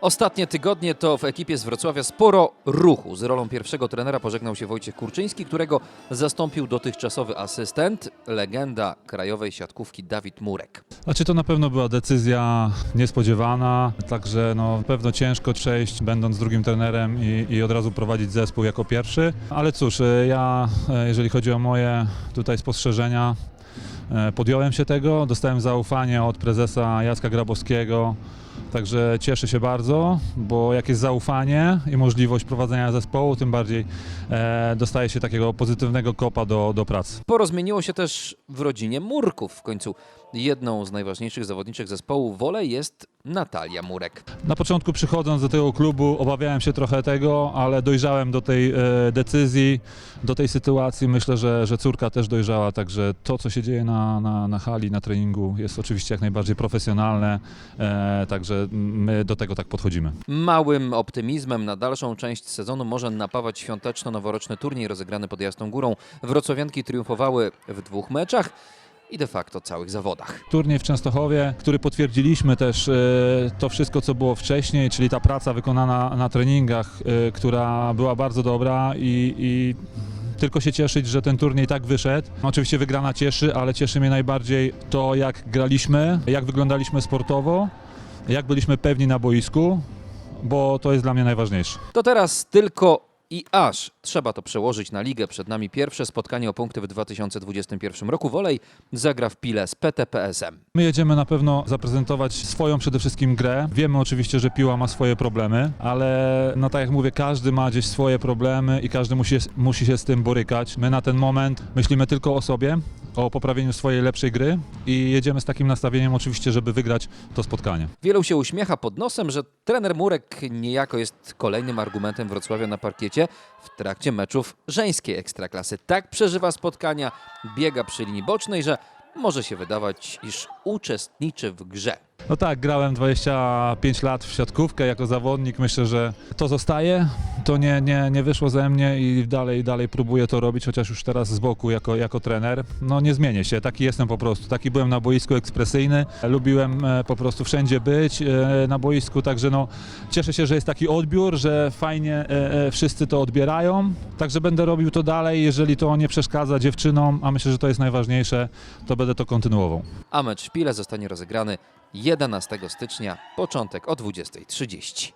Ostatnie tygodnie to w ekipie z Wrocławia sporo ruchu. Z rolą pierwszego trenera pożegnał się Wojciech Kurczyński, którego zastąpił dotychczasowy asystent, legenda krajowej siatkówki Dawid Murek. Znaczy to na pewno była decyzja niespodziewana, także no, pewno ciężko przejść będąc drugim trenerem i, i od razu prowadzić zespół jako pierwszy. Ale cóż, e, ja e, jeżeli chodzi o moje tutaj spostrzeżenia, podjąłem się tego, dostałem zaufanie od prezesa Jacka Grabowskiego. Także cieszę się bardzo, bo jak jest zaufanie i możliwość prowadzenia zespołu, tym bardziej e, dostaje się takiego pozytywnego kopa do, do pracy. Sporo zmieniło się też w rodzinie Murków. W końcu jedną z najważniejszych zawodniczych zespołu Wolej jest Natalia Murek. Na początku przychodząc do tego klubu obawiałem się trochę tego, ale dojrzałem do tej e, decyzji, do tej sytuacji. Myślę, że, że córka też dojrzała, także to, co się dzieje na, na, na hali, na treningu jest oczywiście jak najbardziej profesjonalne, e, także my do tego tak podchodzimy. Małym optymizmem na dalszą część sezonu może napawać świąteczno-noworoczny turniej rozegrany pod Jasną Górą. Wrocławianki triumfowały w dwóch meczach i de facto całych zawodach. Turniej w Częstochowie, który potwierdziliśmy też e, to wszystko, co było wcześniej, czyli ta praca wykonana na treningach, e, która była bardzo dobra i, i tylko się cieszyć, że ten turniej tak wyszedł. Oczywiście wygrana cieszy, ale cieszy mnie najbardziej to, jak graliśmy, jak wyglądaliśmy sportowo, jak byliśmy pewni na boisku, bo to jest dla mnie najważniejsze. To teraz tylko i aż trzeba to przełożyć na ligę. Przed nami pierwsze spotkanie o punkty w 2021 roku. Wolej zagra w Pile z PTPSM. My jedziemy na pewno zaprezentować swoją przede wszystkim grę. Wiemy oczywiście, że piła ma swoje problemy, ale no tak jak mówię, każdy ma gdzieś swoje problemy i każdy musi, musi się z tym borykać. My na ten moment myślimy tylko o sobie, o poprawieniu swojej lepszej gry i jedziemy z takim nastawieniem oczywiście, żeby wygrać to spotkanie. Wielu się uśmiecha pod nosem, że trener Murek niejako jest kolejnym argumentem Wrocławia na parkiecie w trakcie meczów żeńskiej ekstraklasy. Tak przeżywa spotkania, biega przy linii bocznej, że może się wydawać, iż uczestniczy w grze. No tak, grałem 25 lat w siatkówkę jako zawodnik. Myślę, że to zostaje. To nie, nie, nie wyszło ze mnie i dalej, dalej próbuję to robić, chociaż już teraz z boku jako, jako trener. No nie zmienię się, taki jestem po prostu. Taki byłem na boisku ekspresyjny. Lubiłem e, po prostu wszędzie być e, na boisku, także no cieszę się, że jest taki odbiór, że fajnie e, wszyscy to odbierają. Także będę robił to dalej, jeżeli to nie przeszkadza dziewczynom, a myślę, że to jest najważniejsze, to będę to kontynuował. A mecz Pile zostanie rozegrany 11 stycznia, początek o 20.30.